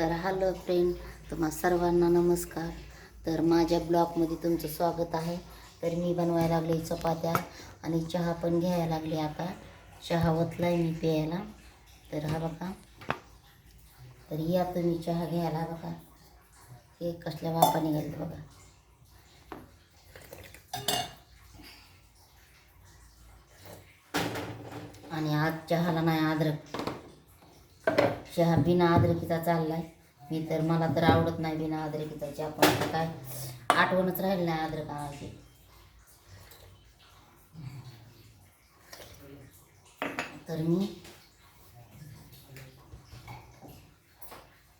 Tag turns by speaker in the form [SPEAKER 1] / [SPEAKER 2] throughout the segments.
[SPEAKER 1] तर hello friend तुम्हा सर्वांना नमस्कार. तर माझ्या ब्लॉगमध्ये तुमचं स्वागत आहे. तर मी बनवायला लागले चपात्या आणि चहा पण घ्यायला लागले आता. चहा ओतलाय मी प्यायला. तर हा बघा. तर या तुम्ही चहा घ्यायला बघा. हे कसल्या बापाने निघाले बघा. आणि आज चहाला नाही अद्रक. चहा बिना अद्रकीचा चाललाय. मी तर मला तर आवडत नाही बिना अद्रकीचा चहा पण काय आठवणच राहिली नाही अद्रक आणायची तर मी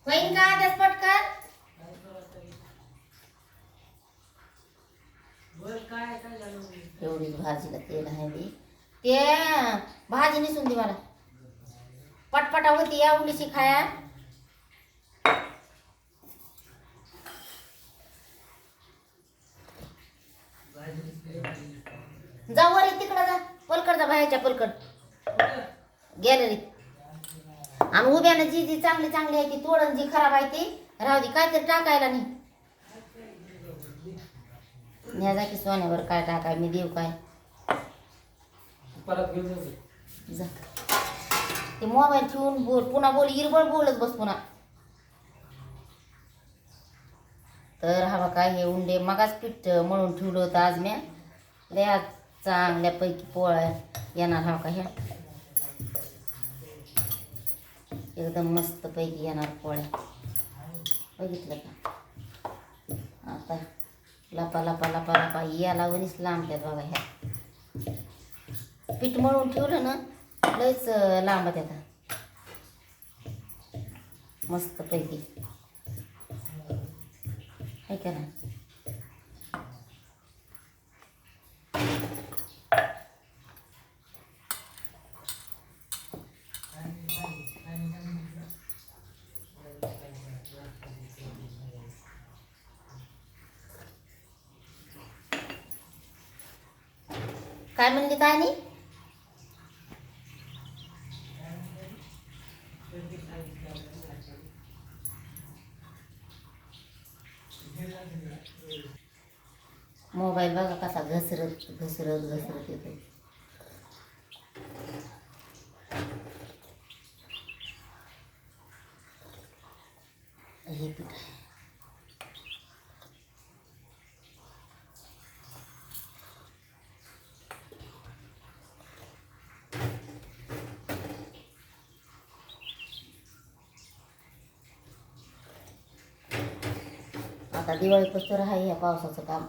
[SPEAKER 1] होईन का आदेश पटकन? एवढीच भाजीला तेल आहे ते भाजी निसून दे मला. पटपटा होती या उलीची खाया. जा वर तिकडं जा. पलकड जा बाहेरच्या पलकड. गॅलरीत आणि उभ्यानं जी जी चांगली चांगली आहे ती तोडून जी खराब आहे ती राहू दे काहीतरी टाकायला नाही. जा की सोन्यावर काय टाकाय मी देऊ काय.
[SPEAKER 2] परत घेऊन जाऊ
[SPEAKER 1] जा. ते मोबाईल ठेवून बोल पुन्हा बोल इरबळ बोलत बस पुन्हा. तर हा बघा हे उंडे मगाच पीठ मळून ठेवलं होतं आज म्या. लया चांगल्यापैकी पोळ्या येणार हा का ह्या. एकदम मस्त पैकी येणार पोळ्या. बघितलं का? आता लपा लपा लपा लपा याला वनीच लांबत्यात बघा ह्या. पीठ मळून ठेवलं ना लयच लांबत येतात मस्त पैकी. आहे का ना काय म्हणली काय नाही मोबाईल बघा कसा घसरत घसरत घसरत येतो हे पीठ आहे. आता दिवाळी कसं आहे या पावसाचं काम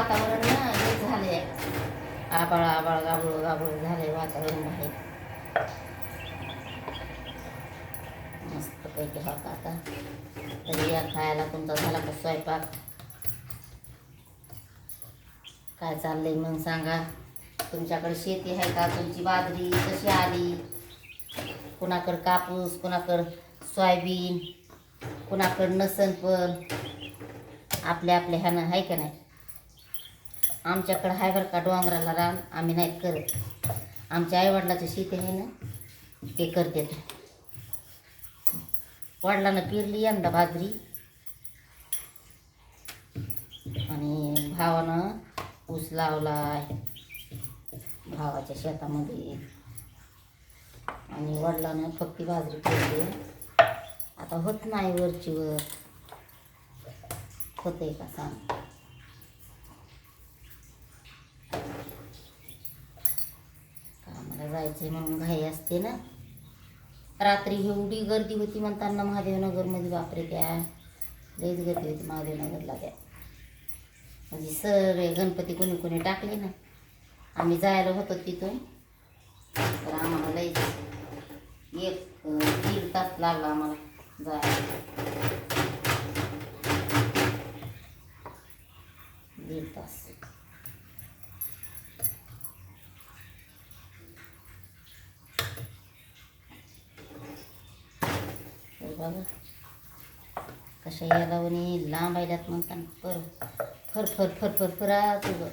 [SPEAKER 1] वातावरण ना हे झाले आबाळ आबाळ गाबळ गाबळ झाले वातावरण बाहेर. मस्त पैकी का आता. तरी या खायला तुमचा झाला का स्वयंपाक? काय चाललंय मग सांगा. तुमच्याकडे शेती आहे का? तुमची बाजरी कशी आली? कुणाकडं कापूस कुणाकडं सोयाबीन कुणाकडं नसन पण. आपल्या आपल्या ह्यानं आहे का नाही? आमच्याकडं आहे बरं का डोंगराला रान आम्ही नाही करत. आमच्या आईवडिलाचं शेती आहे ना ते करते. वडिलांना पेरली यंदा बाजरी आणि भावानं ऊस लावलाय भावाच्या शेतामध्ये. आणि वडिलानं फक्त बाजरी पेरली. आता होत नाही वरची वर आहे का सांग? जायचं आहे म्हणून घाई असते ना. रात्री एवढी गर्दी होती म्हणताना महादेवनगरमध्ये बापरे त्या लईच गर्दी होती महादेवनगरला त्या. म्हणजे सगळे गणपती कोणी कोणी टाकले ना. आम्ही जायला होतो तिथून. तर आम्हाला लईच एक दीड तास लागला आम्हाला जायला. दीड तास. बघा. कशा याला म्हणे लांब आयल्यात म्हणताना पर फर फर फर फर फरा तुझं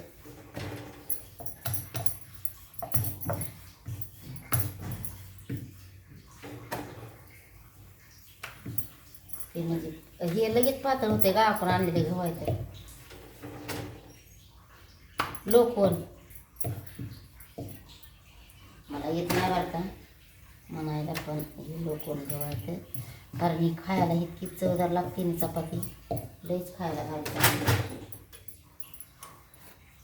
[SPEAKER 1] ते म्हणजे हे लगेच पातळ होते का आपण आणलेले घवायचं लोकवन. मला येत नाही वाटतं. म्हणायला पण हे लोकवन गव्हायचं कारण ही खायला इतकी चवदार लागते ना चपाती. लईच खायला घालते.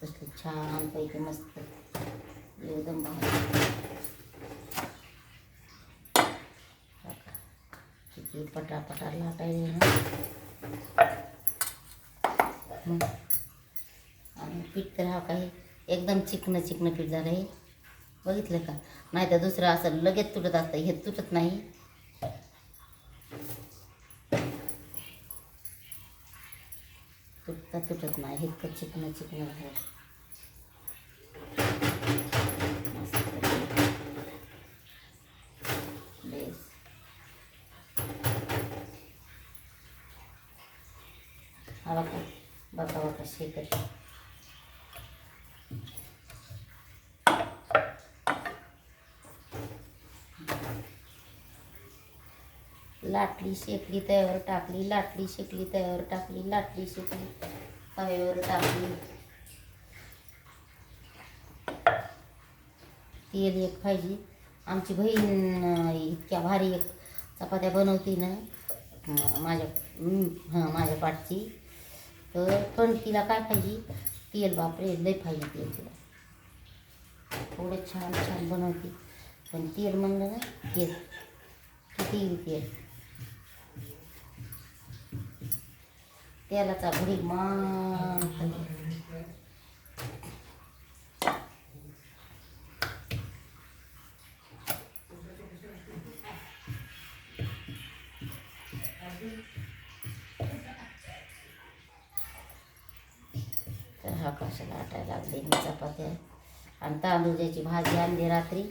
[SPEAKER 1] कसली छान पैकी मस्त. एकदम किती पटापटा लाटायला ना आणि पीठ तर हा काही एकदम चिकन चिकन पीठ झालं आहे बघितलं का? नाही तर दुसरं असं लगेच तुटत असतं. हे तुटत नाही. तुटत नाही. हे इतकं चिकन चिकन बेस. हा बघा बघा बघा शेकत लाटली शेकली तयावर टाकली लाटली शेकली तयावर टाकली लाटली शेकली. तव्यावर टाकली. तेल एक पाहिजे. आमची बहीण इतक्या भारी एक चपात्या बनवते ना माझ्या हां माझ्या पाठची. तर पण तिला काय पाहिजे? तेल बापरे लय पाहिजे तेल तिला. थोडं छान छान बनवते. पण तेल म्हणलं ना तेल. किती तेल. तेलाचा भरी मग तर हा कशाला आटायला लागले मी चपात्या. आणि तांदूळची भाजी आणली रात्री.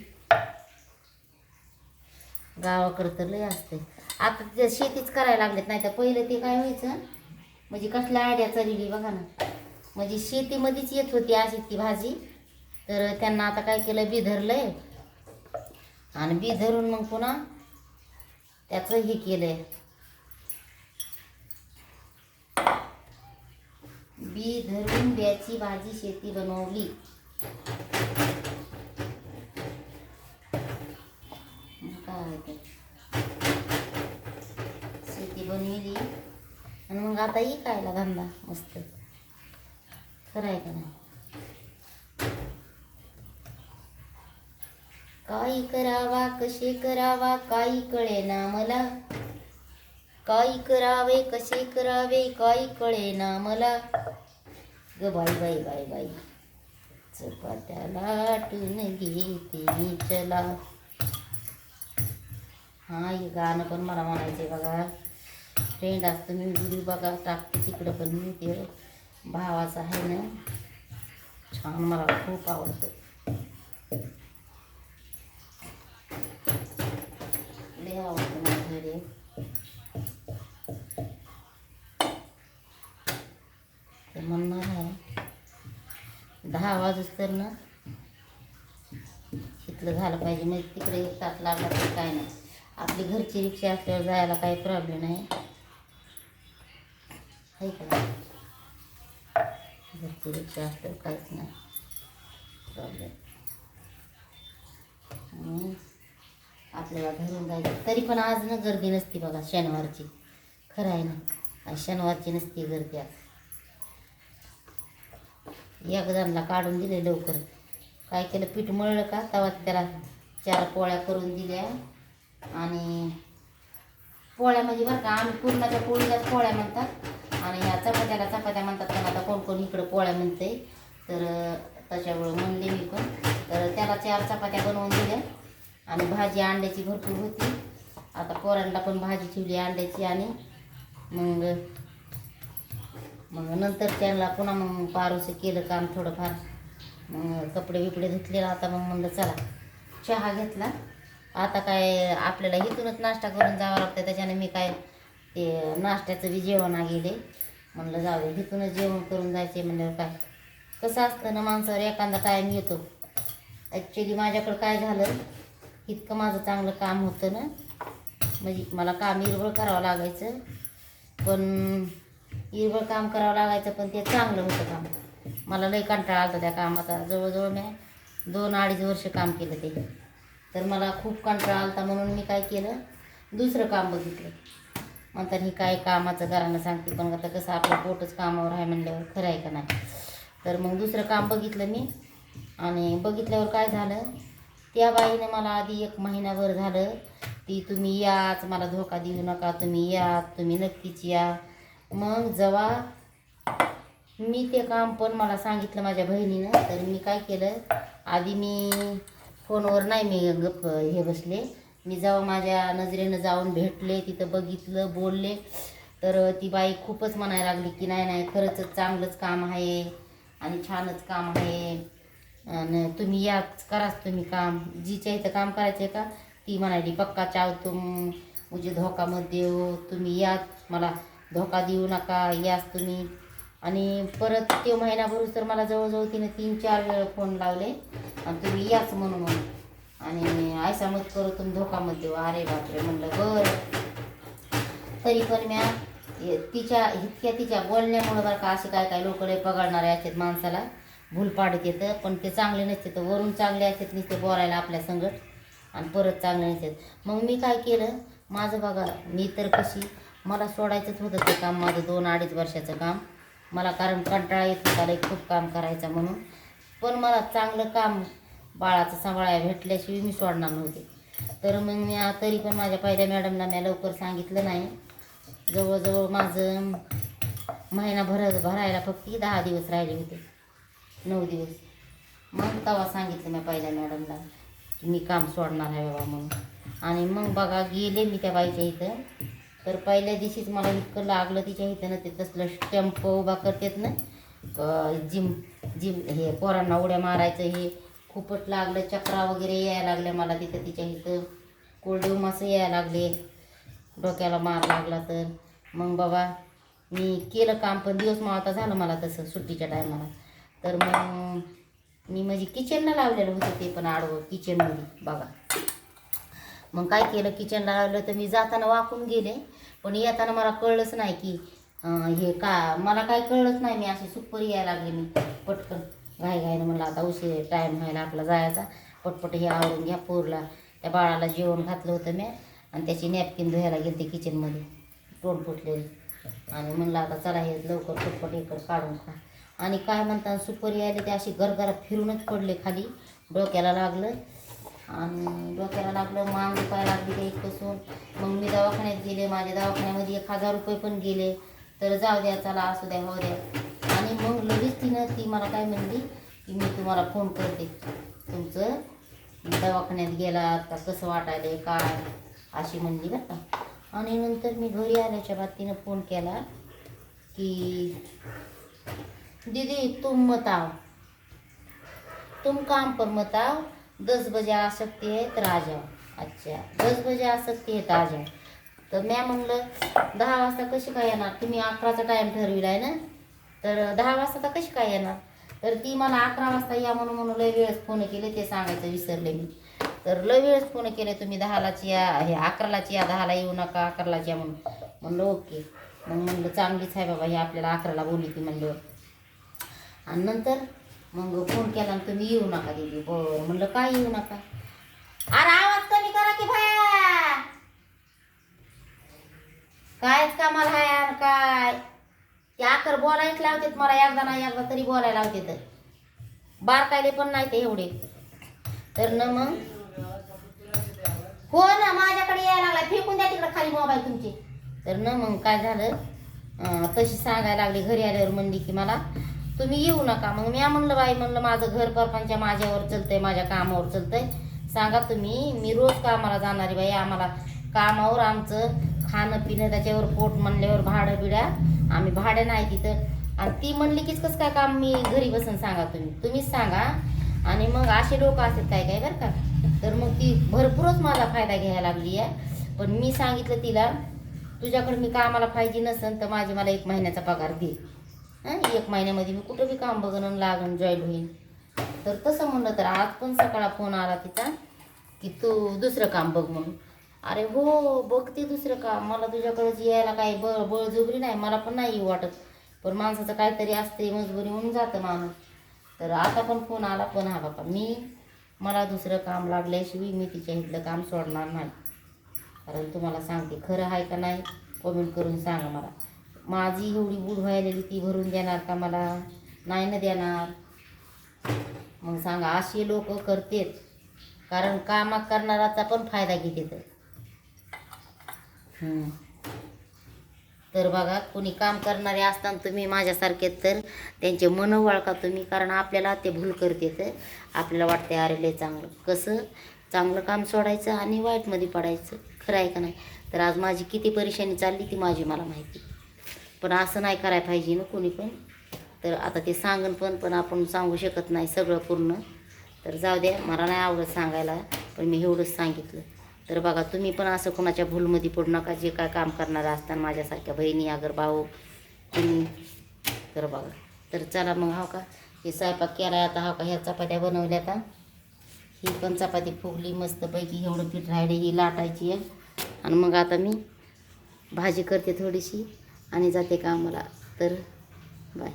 [SPEAKER 1] गावाकडं तर लय असते आता ते शेतीच करायला लागलेत नाही तर पहिलं ते काय व्हायचं? म्हणजे कसल्या आयडिया चालली बघा ना. म्हणजे शेतीमध्येच येत होती अशी ती भाजी. तर त्यांना आता काय केलं बी धरलंय आणि बी धरून मग पुन्हा त्याचं हे केलंय. बी धरून ब्याची भाजी शेती बनवली. काय शेती बनविली. आणि मग आता ही कायला धंदा मस्त खरं आहे का नाही? काय करावा कसे करावा काही कळे ना मला. काही करावे कसे करावे काही कळेना मला. ग बाई बाई बाई बाई. चपात्या लाटून घेते चला. हा हे गाणं पण मला म्हणायचे बघा. फ्रेंड असतं मी व्हिडिओ बघा टाकते तिकडं पण मी ते. भावाचं आहे ना छान मला खूप आवडतं. लय आवडतं मला व्हिडिओ ते म्हणणार आहे दहा वाजच तर ना तिथलं झालं पाहिजे. म्हणजे तिकडे एक तास लागला तर काय नाही. आपली घरची रिक्षा असल्यावर जायला काही प्रॉब्लेम नाही. आहे का नाही? घरची काहीच नाही. प्रॉब्लेम आणि आपल्याला घरून जायचं. तरी पण आज ना गर्दी नसती बघा शनिवारची. खरं आहे ना? आज शनिवारची नसती गर्दी आज. एकजणला काढून दिले लवकर. काय केलं? पीठ मळलं का? तेव्हा त्याला चार पोळ्या करून दिल्या. आणि पोळ्या म्हणजे बरं का आम्ही पूर्णाच्या पोळीलाच पोळ्या म्हणतात. आणि ह्या चपात्याला चपात्या म्हणतात पण आता कोण कोण इकडं पोळ्या म्हणते तर त्याच्यामुळं म्हणले मी पण. तर त्याला चार चपात्या बनवून दिल्या. आणि भाजी अंड्याची भरपूर होती. आता पोरांना पण भाजी ठेवली अंड्याची आणि मग मग नंतर त्यांना पुन्हा मग पारोसं केलं काम थोडंफार. मग कपडे बिपडे धुतले आता मग म्हणलं चला चहा घेतला. आता काय आपल्याला इथूनच नाश्ता करून जावं लागतं त्याच्याने मी काय ते नाश्त्याचं बी जेवण गेले म्हणलं जाऊ दे इथूनच जेवण करून जायचे म्हणल्यावर काय? कसं असतं ना माणसावर एखादा टाईम येतो. ॲक्च्युली माझ्याकडं काय झालं इतकं माझं चांगलं काम होतं ना. म्हणजे मला काम इरबळ करावं लागायचं. पण इरबळ काम करावं लागायचं पण ते चांगलं होतं काम. मला लई कंटाळा आला त्या कामाचा. जवळजवळ मी दोन अडीच वर्ष काम केलं ते. तर मला खूप कंटाळा आला म्हणून मी काय केलं? दुसरं काम बघितलं. म्हणतात ही काय कामाचं घरांना सांगते पण आता कसं आपलं पोटच कामावर आहे म्हणल्यावर खरं आहे का नाही? तर मग दुसरं काम बघितलं मी. आणि बघितल्यावर काय झालं? त्या बाईनं मला आधी एक महिनाभर झालं ती तुम्ही याच मला धोका देऊ नका तुम्ही या तुम्ही नक्कीच या. मग जेव्हा मी ते काम पण मला सांगितलं माझ्या बहिणीनं तर मी काय केलं? आधी मी फोनवर नाही मी गप हे बसले. मी जेव्हा माझ्या नजरेनं जाऊन भेटले तिथं बघितलं बोलले तर ती बाई खूपच म्हणायला लागली की नाही नाही खरंच चांगलंच काम आहे आणि छानच काम आहे. आणि तुम्ही याच कराच तुम्ही काम. जिच्या इथं काम करायचं आहे का? ती म्हणाली पक्का चाव तुम मुझे धोका मत देऊ तुम्ही याच मला धोका देऊ नका. याच तुम्ही. आणि परत ते महिनाभर तर मला जवळजवळ तिने तीन चार वेळ फोन लावले आणि तुम्ही याच म्हणून म्हणून. आणि ऐसा मत करू तुम्ही धोका मत देऊ अरे बापरे म्हणलं बरं. तरी पण म्या तिच्या इतक्या तिच्या बोलण्यामुळं बरं का असे काय काय लोक लय पगाडणारे असतात माणसाला. भूल पाडत येतं पण ते चांगले नसते तर वरून चांगले असतात नुसते बोलायला आपल्या संगत आणि परत चांगले नसतात. मग मी काय केलं माझं बघा मी तर कशी मला सोडायचंच होतं ते काम माझं दोन अडीच वर्षाचं काम. मला कारण कंटाळा येत होता खूप काम करायचं म्हणून. पण मला चांगलं काम बाळाचं सांभाळायला भेटल्याशिवाय मी सोडणार नव्हते. तर मग मी तरी पण माझ्या पहिल्या मॅडमला मी लवकर सांगितलं नाही. जवळजवळ माझं महिना भर भरायला फक्त दहा दिवस राहिले होते. नऊ दिवस. मग तेव्हा सांगितलं मी पहिल्या मॅडमला की मी काम सोडणार आहे बाबा म्हणून. आणि मग बघा गेले मी त्या बाईच्या इथं. तर पहिल्या दिवशीच मला इतकं लागलं तिच्या इथं ना ते तसलं स्टॅम्प उभा करतात ना जिम जिम हे पोरांना उड्या मारायचं हे. खूपच लागलं चक्रा वगैरे यायला लागल्या मला तिथं तिच्या इथं. कोरडे मासे यायला लागले. डोक्याला मार लागला तर. मग बाबा मी केलं काम पण दिवस मावता झालं मला तसं सुट्टीच्या टायमाला. तर मग मी म्हणजे किचनला लावलेलं होतं ते पण आडवं किचनमध्ये बघा मग काय केलं किचनला लावलं तर मी जाताना वाकून गेले. पण येताना मला कळलंच नाही की हे का मला काय कळलंच नाही मी असे सुपर यायला लागले मी पटकन. घाई घाईनं म्हणलं आता उशीर टाईम व्हायला आपला जायचा. पटपट हे आवरून घ्या पोरला. त्या बाळाला जेवण घातलं होतं मी आणि त्याची नॅपकिन धुवायला गेली किचनमध्ये तोंड फुटलेली. आणि म्हणलं आता चला हे लवकर पटपट इकडं काढून खा. आणि काय म्हणतात सुपारी आली ते अशी गरगरात फिरूनच पडले खाली. डोक्याला लागलं. आणि डोक्याला लागलं मान दुखायला लागली ते इथपासून मग मी दवाखान्यात गेले. माझ्या दवाखान्यामध्ये एक हजार रुपये पण गेले. तर जाऊ द्या चला असू द्या हो द्या. आणि मग लगेच तिनं ती मला काय म्हणली की मी तुम्हाला फोन करते. तुमचं दवाखान्यात गेला का कसं वाटायले काय? अशी म्हणली बरं का. आणि नंतर मी घरी आल्याच्या बाद तिनं फोन केला की दीदी तुम मत आओ तुम काम पर मत आओ दस बजे आ सकते है तर आ जाओ. अच्छा दस बजे आ सकते है तर आ जाओ. तर म्या म्हणलं दहा वाजता कशी काय येणार? तुम्ही अकराचा टाईम ठरविला आहे ना. तर दहा वाजता तर कशी काय येणार? तर ती मला अकरा वाजता या म्हणून म्हणून लय वेळेस फोन केले ते सांगायचं विसरले मी. तर लय वेळेस फोन केले तुम्ही दहालाच या हे अकरालाच या दहाला येऊ नका अकरालाच या म्हणून. म्हणलं ओके. मग म्हणलं चांगलीच आहे बाबा हे आपल्याला अकराला बोलली ती म्हणलं. आणि नंतर मग फोन केला आणि तुम्ही येऊ नका दिदी. बरं म्हणलं काय येऊ नका? अरे आवाज कमी करा की भाय कायच कामाला आहे यार काय? ते आकर बोलायच लावतेत मला एकदा ना एकदा तरी बोलायला लावते तर बारकायले पण नाही ते एवढे. तर न मग? हो ना माझ्याकडे यायला लागला. फेकून द्या तिकडे खाली मोबाईल तुमचे. तर न मग काय झालं? तशी सांगायला लागली घरी आल्यावर म्हणली की मला तुम्ही येऊ नका. मग मी म्हणलं बाई म्हणलं माझं घर परपांच्या माझ्यावर चलतंय माझ्या कामावर चलतंय. सांगा तुम्ही मी रोज कामाला जाणारी बाई आम्हाला कामावर आमचं खाणं पिणं त्याच्यावर पोट म्हणल्यावर भाडं बिड्या आम्ही भाडं नाही तिथं. आणि ती म्हणली कीच कसं काय काम मी घरी बसून सांगा तुम्ही? तुम्हीच सांगा. आणि मग असे लोक असतात काय काय बरं का? तर मग ती भरपूरच माझा फायदा घ्यायला लागली आहे. पण मी सांगितलं तिला तुझ्याकडे मी कामाला पाहिजे नसेल तर माझी मला एक महिन्याचा पगार दे. हां एक महिन्यामध्ये मी कुठं बी काम बघन आणि जॉईन होईन. तर तसं म्हणलं तर आज पण सकाळा फोन आला तिचा की तू दुसरं काम बघ म्हणून. अरे हो बघते दुसरं काम. मला तुझ्याकडेच यायला काही बळ बळजुबरी नाही मला पण नाही येऊ वाटत. पण माणसाचं काहीतरी असते मजबुरी होऊन जातं माणूस. तर आता पण फोन आला पण हा बापा मी मला दुसरं काम लागल्याशिवाय मी तिच्या इथलं काम सोडणार नाही. कारण तुम्हाला सांगते खरं आहे का नाही कमेंट करून सांगा मला. माझी एवढी बूढ व्हायलेली ती भरून देणार का मला? नाही ना देणार. मग सांगा अशी लोक करतेत. कारण कामात करणाराचा पण फायदा घेते तर तर बघा कोणी काम करणारे असताना तुम्ही माझ्यासारखे तर त्यांचे मन वळका तुम्ही कारण आपल्याला ते भूल करते तर आपल्याला वाटते अरे लय चांगलं. कसं? चांगलं काम सोडायचं आणि वाईटमध्ये पडायचं. खरं आहे का नाही? तर आज माझी किती परेशानी चालली ती माझी मला माहिती. पण असं नाही करायला पाहिजे ना कोणी पण. तर आता ते सांगन पण पण आपण सांगू शकत नाही सगळं पूर्ण. तर जाऊ द्या मला नाही आवडत सांगायला पण मी एवढंच सांगितलं. तर बघा तुम्ही पण असं कोणाच्या भूलमध्ये पडू नका. जे काय काम करणारं असताना माझ्यासारख्या बहिणी अगर भाऊ तुम्ही. तर बघा. तर चला मग हा का? हे स्वयंपाक केला आता हा का? ह्या चपात्या बनवल्या आता. ही पण चपाती फुगली मस्तपैकी. एवढं पीठ राहिले ही लाटायची आहे. आणि मग आता मी भाजी करते थोडीशी आणि जाते कामाला. तर बाय.